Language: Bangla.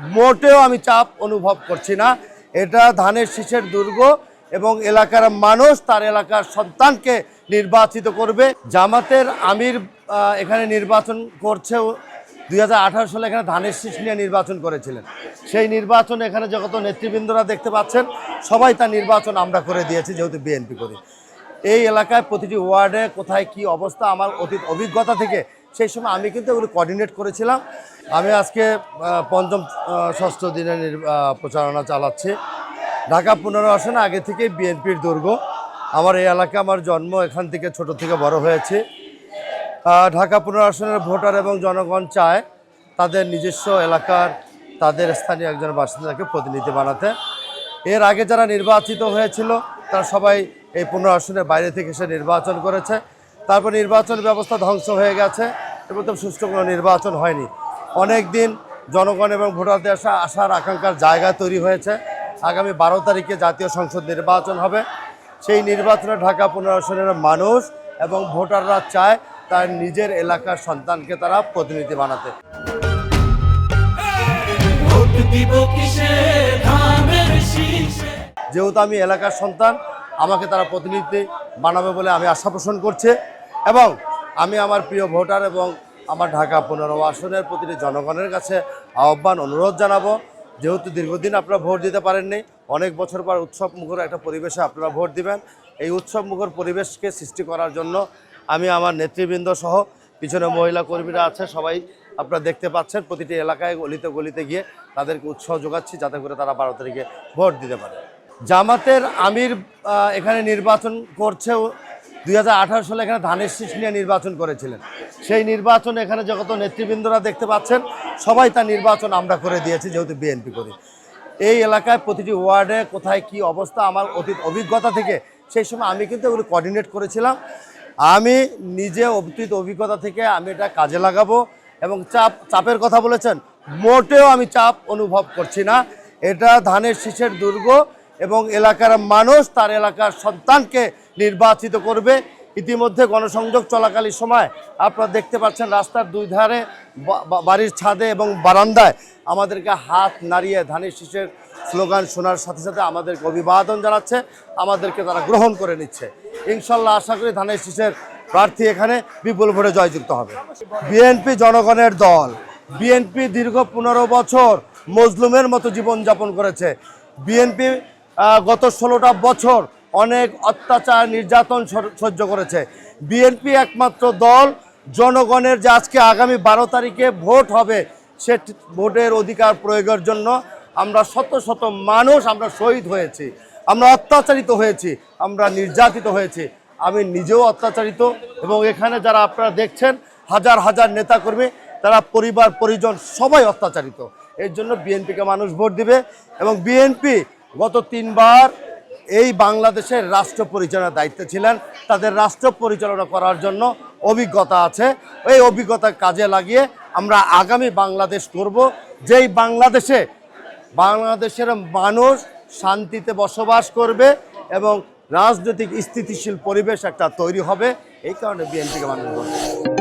মোটেও আমি চাপ অনুভব করছি না। এটা ধানের শীষের দুর্গ এবং এলাকার মানুষ তার এলাকার সন্তানকে নির্বাচিত করবে। জামাতের আমির এখানে নির্বাচন করছে দুই হাজার আঠারো সালে এখানে ধানের শীষ নিয়ে নির্বাচন করেছিলেন। সেই নির্বাচন এখানে যত নেতৃবৃন্দরা দেখতে পাচ্ছেন, সবাই তার নির্বাচন আমরা করে দিয়েছি যেহেতু বিএনপি করি এই এলাকায় প্রতিটি ওয়ার্ডে কোথায় কি অবস্থা, আমার অতীত অভিজ্ঞতা থেকে সেই সময় আমি কিন্তু এগুলো কোঅর্ডিনেট করেছিলাম। আমি আজকে পঞ্চম ষষ্ঠ দিনের নির- প্রচারণা চালাচ্ছি। ঢাকা পনেরো আসনে আগে থেকেই বিএনপির দুর্গ। আমার এই এলাকা, আমার জন্ম এখান থেকে ছোট থেকে বড় হয়েছে। ঢাকা পনেরো আসনের ভোটার এবং জনগণ চায় তাদের নিজস্ব এলাকার, তাদের স্থানীয় একজন বাসিন্দাকে প্রতিনিধি বানাতে। এর আগে যারা নির্বাচিত হয়েছিল, তারা সবাই এই পনেরো আসনের বাইরে থেকে এসে নির্বাচন করেছে। তারপর নির্বাচন ব্যবস্থা ধ্বংস হয়ে গেছে। এবং সুষ্ঠু কোনো নির্বাচন হয়নি। অনেক দিন জনগণ এবং ভোটারদের আসা আসার আকাঙ্ক্ষার জায়গা তৈরি হয়েছে। আগামী বারো তারিখে জাতীয় সংসদ নির্বাচন হবে। সেই নির্বাচনে ঢাকা পনেরো আসনের মানুষ এবং ভোটাররা চায় তার নিজের এলাকার সন্তানকে তারা প্রতিনিধি বানাতে। যেহেতু আমি এলাকার সন্তান আমাকে তারা প্রতিনিধি বানাবে বলে আমি আশা পোষণ করছে। এবং আমি আমার প্রিয় ভোটার এবং আমার ঢাকা পনেরো আসনের প্রতিটি জনগণের কাছে আহ্বান, অনুরোধ জানাব। যেহেতু দীর্ঘদিন আপনারা ভোট দিতে পারেননি, অনেক বছর পর উৎসব মুখর একটা পরিবেশে আপনারা ভোট দিবেন। এই উৎসব মুখর পরিবেশকে সৃষ্টি করার জন্য আমি আমার নেতৃবৃন্দ সহ পিছনে মহিলা কর্মীরা আছে, সবাই আপনারা দেখতে পাচ্ছেন, প্রতিটি এলাকায় গলিতে গলিতে গিয়ে তাদেরকে উৎসাহ যোগাচ্ছি, যাতে করে তারা বারো তারিখে ভোট দিতে পারে। জামাতের আমির এখানে নির্বাচন করছে দুই হাজার আঠারো সালে এখানে ধানের শীষ নিয়ে নির্বাচন করেছিলেন। সেই নির্বাচন এখানে যত নেতৃবৃন্দরা দেখতে পাচ্ছেন, সবাই তার নির্বাচন আমরা করে দিয়েছি, যেহেতু বিএনপি করি। এই এলাকায় প্রতিটি ওয়ার্ডে কোথায় কি অবস্থা, আমার অতীত অভিজ্ঞতা থেকে সেই সময় আমি কিন্তু এগুলো কোঅর্ডিনেট করেছিলাম। আমি নিজে অতীত অভিজ্ঞতা থেকে আমি এটা কাজে লাগাবো এবং চাপ, চাপের কথা বলেছেন, মোটেও আমি চাপ অনুভব করছি না। এটা ধানের শীষের দুর্গ এবং এলাকার মানুষ তার এলাকার সন্তানকে নির্বাচিত করবে। ইতিমধ্যে গণসংযোগ চলাকালীন সময় আপনারা দেখতে পাচ্ছেন রাস্তার দুই ধারে বাড়ির ছাদে এবং বারান্দায় আমাদেরকে হাত নাড়িয়ে ধানের শীষের স্লোগান শোনার সাথে সাথে আমাদেরকে অভিবাদন জানাচ্ছে, আমাদেরকে তারা গ্রহণ করে নিচ্ছে। ইনশাল্লাহ আশা করি ধানের শীষের প্রার্থী এখানে বিপুল ভোটে জয়যুক্ত হবে। বিএনপি জনগণের দল, বিএনপি দীর্ঘ পনেরো বছর মজলুমের মতো জীবনযাপন করেছে। বিএনপি গত ষোলোটা বছর অনেক অত্যাচার, নির্যাতন সহ্য করেছে। বিএনপি একমাত্র দল, জনগণের যে আজকে আগামী বারো তারিখে ভোট হবে, সে ভোটের অধিকার প্রয়োগের জন্য আমরা শত শত মানুষ আমরা শহীদ হয়েছি। আমরা অত্যাচারিত হয়েছি, আমরা নির্যাতিত হয়েছি। আমি নিজেও অত্যাচারিত এবং এখানে যারা আপনারা দেখছেন, হাজার হাজার নেতাকর্মী, তারা পরিবার, পরিজন সবাই অত্যাচারিত। এর জন্য বিএনপিকে মানুষ ভোট দিবে এবং বিএনপি গত তিনবার এই বাংলাদেশের রাষ্ট্র পরিচালনার দায়িত্বে ছিলেন। তাদের রাষ্ট্র পরিচালনা করার জন্য অভিজ্ঞতা আছে। এই অভিজ্ঞতা কাজে লাগিয়ে আমরা আগামী বাংলাদেশ করব। যেই বাংলাদেশে, বাংলাদেশের মানুষ শান্তিতে বসবাস করবে এবং রাজনৈতিক স্থিতিশীল পরিবেশ একটা তৈরি হবে, এই কারণে বিএনপিকে মানুষ দেবে।